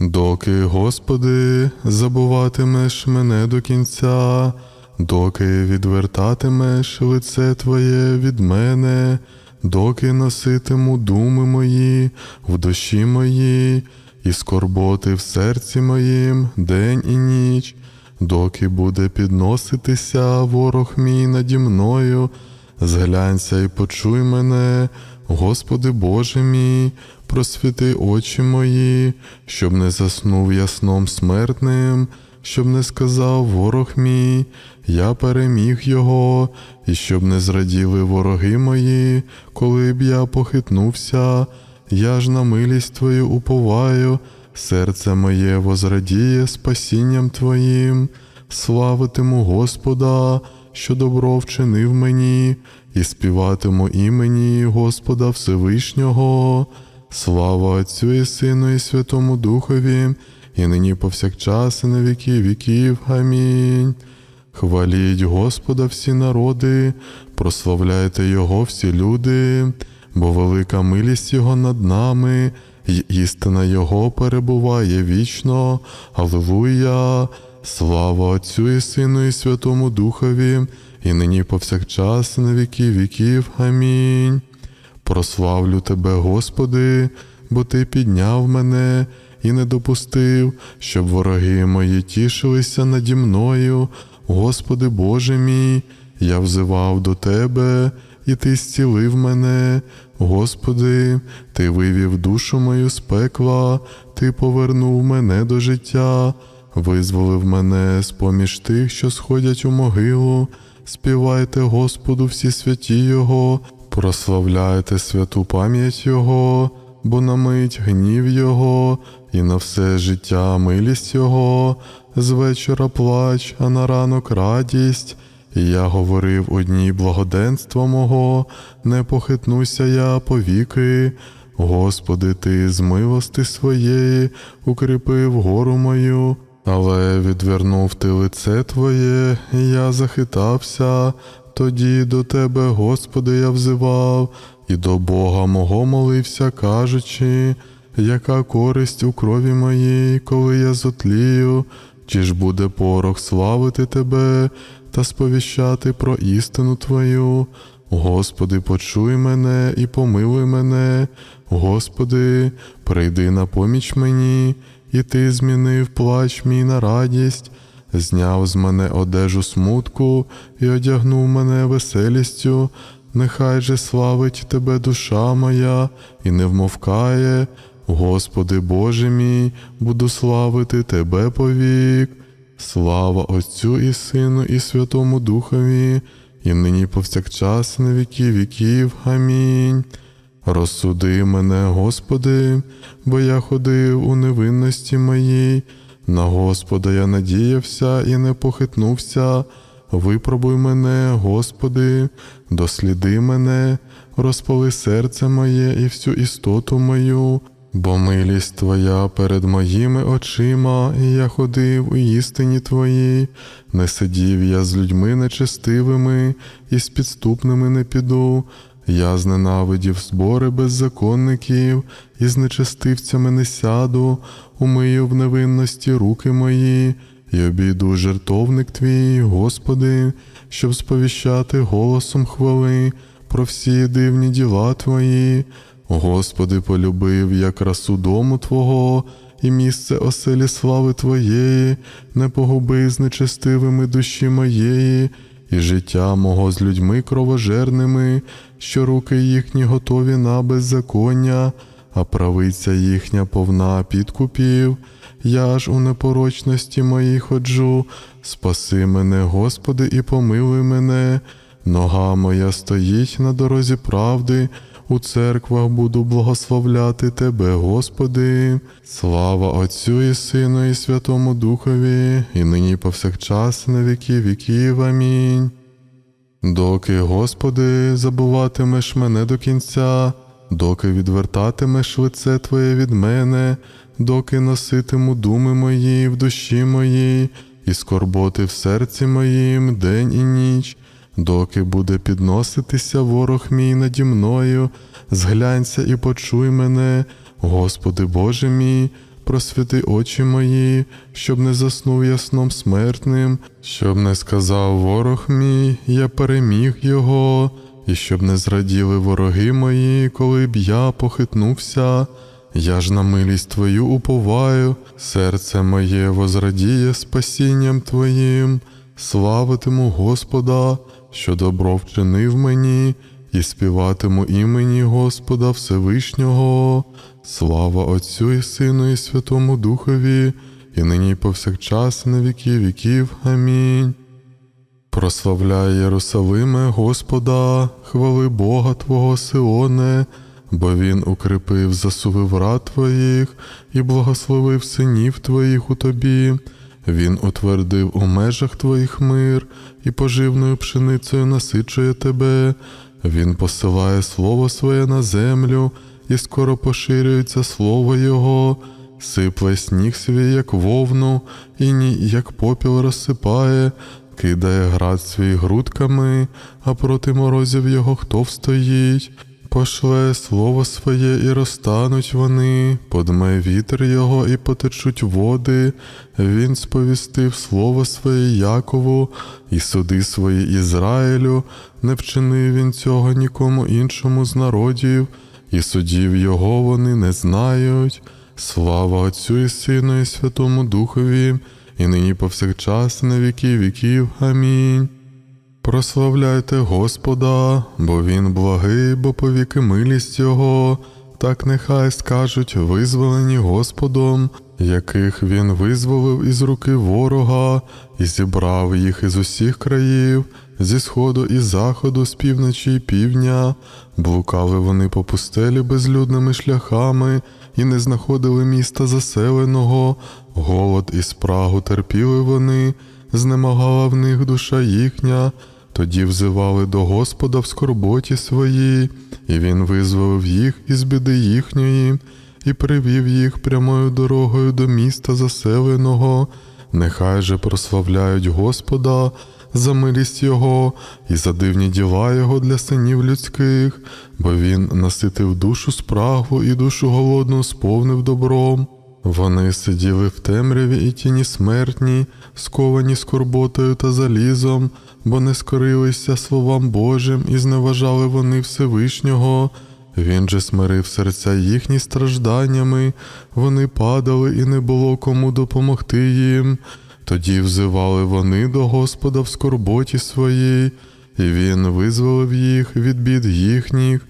Доки, Господи, забуватимеш мене до кінця, доки відвертатимеш лице Твоє від мене, доки носитиму думи мої в душі моїй, і скорботи в серці моїм день і ніч, доки буде підноситися ворог мій наді мною, зглянься і почуй мене, Господи Боже мій, просвіти очі мої, щоб не заснув я сном смертним, щоб не сказав ворог мій, я переміг його, і щоб не зраділи вороги мої, коли б я похитнувся, я ж на милість Твою уповаю, серце моє возрадіє спасінням Твоїм, славитиму Господа, що добро вчинив мені, і співатиму імені Господа Всевишнього. Слава Отцю і Сину, і Святому Духові, і нині повсякчас, і на віки віків. Амінь. Хваліть Господа всі народи, прославляйте Його всі люди, бо велика милість Його над нами, й істина Його перебуває вічно. Аллилуйя! Слава Отцю і Сину, і Святому Духові, і нині повсякчас, і на віки віків. Амінь. Прославлю Тебе, Господи, бо Ти підняв мене і не допустив, щоб вороги мої тішилися наді мною. Господи Боже мій, я взивав до Тебе, і Ти зцілив мене. Господи, Ти вивів душу мою з пекла, Ти повернув мене до життя, визволив мене з поміж тих, що сходять у могилу. Співайте Господу всі святі Його, прославляйте святу пам'ять Його, бо на мить гнів Його, і на все життя милість Його, з вечора плач, а на ранок радість. І я говорив одній благоденства мого, не похитнуся я повіки. Господи, Ти з милости своєї укріпив гору мою, але відвернув ти лице Твоє, і я захитався. Тоді до Тебе, Господи, я взивав, і до Бога мого молився, кажучи, яка користь у крові моїй, коли я зотлію, чи ж буде порох славити Тебе та сповіщати про істину Твою. Господи, почуй мене і помилуй мене, Господи, прийди на поміч мені, і Ти змінив плач мій на радість, зняв з мене одежу смутку і одягнув мене веселістю. Нехай же славить Тебе душа моя і не вмовкає. Господи Боже мій, буду славити Тебе повік. Слава Отцю і Сину, і Святому Духові, і нині повсякчас, на віки віків. Амінь. Розсуди мене, Господи, бо я ходив у невинності моїй. На Господа я надіявся і не похитнувся. Випробуй мене, Господи, досліди мене, розпали серце моє і всю істоту мою, бо милість Твоя перед моїми очима, і я ходив у істині Твоїй, не сидів я з людьми нечестивими, і з підступними не піду. Я зненавидів збори беззаконників, і з нечестивцями не сяду, умию в невинності руки мої, і обійду жертовник твій, Господи, щоб сповіщати голосом хвали про всі дивні діла Твої. Господи, полюбив я красу дому Твого і місце оселі слави Твоєї, не погуби з нечестивими душі моєї, і життя мого з людьми кровожерними, що руки їхні готові на беззаконня, а правиця їхня повна підкупів. Я ж у непорочності моїй ходжу, спаси мене, Господи, і помилуй мене. Нога моя стоїть на дорозі правди, у церквах буду благословляти Тебе, Господи. Слава Отцю і Сину, і Святому Духові, і нині повсякчас, на віки віків. Амінь. Доки, Господи, забуватимеш мене до кінця, доки відвертатимеш лице Твоє від мене, доки носитиму думи мої в душі моїй, і скорботи в серці моїм день і ніч, доки буде підноситися ворог мій наді мною, зглянься і почуй мене, Господи Боже мій, просвіти очі мої, щоб не заснув я сном смертним, щоб не сказав ворог мій, я переміг його, і щоб не зраділи вороги мої, коли б я похитнувся. Я ж на милість Твою уповаю, серце моє возрадіє спасінням Твоїм, славитиму Господа, що добро вчинив мені, і співатиму імені Господа Всевишнього. Слава Отцю і Сину, і Святому Духові, і нині повсякчас, на віки віків. Амінь. Прославляй Єрусалиме Господа, хвали Бога Твого Сионе, бо Він укріпив засуви врат Твоїх і благословив синів Твоїх у Тобі. Він утвердив у межах Твоїх мир і поживною пшеницею насичує Тебе. Він посилає слово своє на землю, і скоро поширюється слово Його, сипле сніг свій, як вовну, і ні, як попіл розсипає, кидає град свій грудками, а проти морозів його хто встоїть. Пошле слово своє і розтануть вони, подме вітер його і потечуть води. Він сповістив слово своє Якову і суди свої Ізраїлю, не вчинив він цього нікому іншому з народів, і судів його вони не знають. Слава Отцю і Сину, і Святому Духові, і нині повсякчас, і на віки віків. Амінь. Прославляйте Господа, бо Він благий, бо повіки милість Його, так нехай скажуть визволені Господом, яких Він визволив із руки ворога і зібрав їх із усіх країв, зі сходу і заходу, з півночі і півдня. Блукали вони по пустелі безлюдними шляхами і не знаходили міста заселеного, голод і спрагу терпіли вони, знемагала в них душа їхня. Тоді взивали до Господа в скорботі своїй, і Він визволив їх із біди їхньої, і привів їх прямою дорогою до міста заселеного. Нехай же прославляють Господа за милість Його і за дивні діла Його для синів людських, бо Він наситив душу спрагу і душу голодну сповнив добром. Вони сиділи в темряві і тіні смертні, сковані скорботою та залізом, бо не скорилися словам Божим і зневажали вони Всевишнього. Він же смирив серця їхні стражданнями, вони падали, і не було кому допомогти їм. Тоді взивали вони до Господа в скорботі своїй, і Він визволив їх від бід їхніх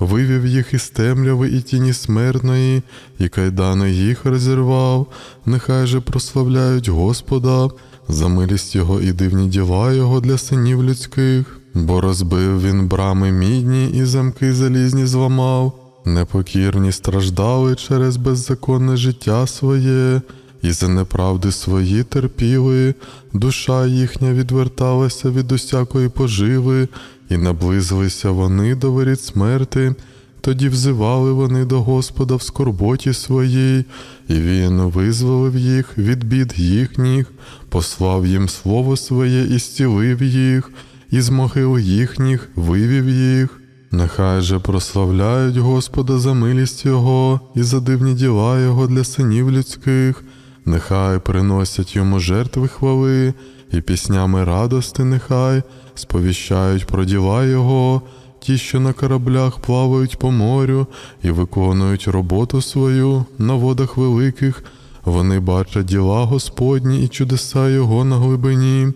вивів їх із темряви і тіні смертної, і кайдани їх розірвав, нехай же прославляють Господа, за милість Його і дивні діла Його для синів людських, бо розбив він брами мідні і замки залізні зламав, непокірні страждали через беззаконне життя своє. І за неправди свої терпіли, душа їхня відверталася від усякої поживи, і наблизилися вони до воріт смерти, тоді взивали вони до Господа в скорботі своїй, і Він визволив їх від бід їхніх, послав їм слово своє і зцілив їх, і з могил їхніх вивів їх. Нехай же прославляють Господа за милість Його і за дивні діла Його для синів людських, нехай приносять йому жертви хвали, і піснями радости нехай сповіщають про діла Його, ті, що на кораблях плавають по морю і виконують роботу свою на водах великих, вони бачать діла Господні і чудеса Його на глибині.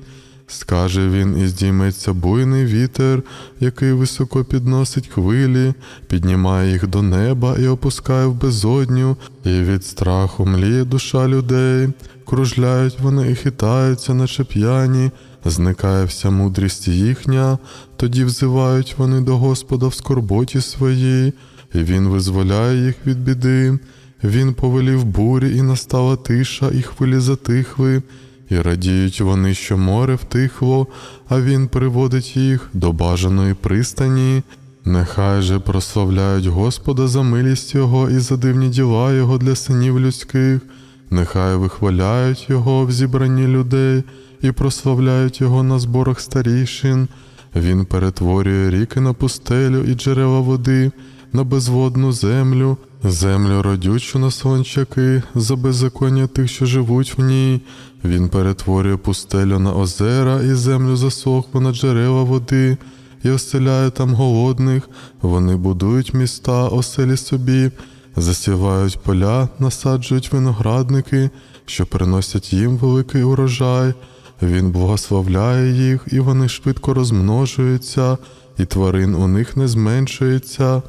Скаже він, і здійметься буйний вітер, який високо підносить хвилі, піднімає їх до неба і опускає в безодню, і від страху мліє душа людей, кружляють вони і хитаються, наче п'яні, зникає вся мудрість їхня, тоді взивають вони до Господа в скорботі своїй, і Він визволяє їх від біди. Він повелів бурі, і настала тиша, і хвилі затихли. І радіють вони, що море втихло, а він приводить їх до бажаної пристані. Нехай же прославляють Господа за милість Його і за дивні діла Його для синів людських, нехай вихваляють Його в зібранні людей і прославляють Його на зборах старішин. Він перетворює ріки на пустелю і джерела води, на безводну землю, Землю родючу на сончаки, за беззаконня тих, що живуть в ній. Він перетворює пустелю на озера і землю засохлу на джерела води, і оселяє там голодних. Вони будують міста, оселі собі, засівають поля, насаджують виноградники, що приносять їм великий урожай. Він благословляє їх, і вони швидко розмножуються, і тварин у них не зменшується.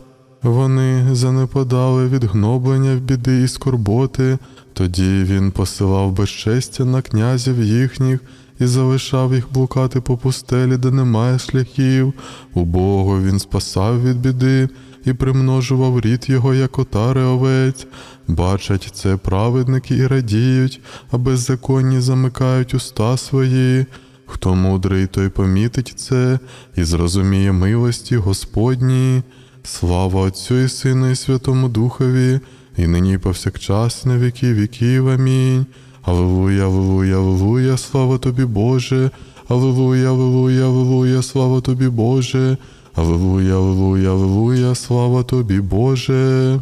Вони занепадали від гноблення в біди і скорботи, тоді він посилав безчестя на князів їхніх і залишав їх блукати по пустелі, де немає шляхів. Убого він спасав від біди і примножував рід його, як отари овець. Бачать це праведники і радіють, а беззаконні замикають уста свої. Хто мудрий, той помітить це і зрозуміє милості Господні. Слава Отцю і Сину і Святому Духові, і нині і повсякчас, на віки віків. Амінь. Аллилуйя, аллилуйя, аллилуйя, слава тобі, Боже. Аллилуйя, аллилуйя, аллилуйя, слава тобі, Боже. Аллилуйя, аллилуйя, аллилуйя, слава тобі, Боже.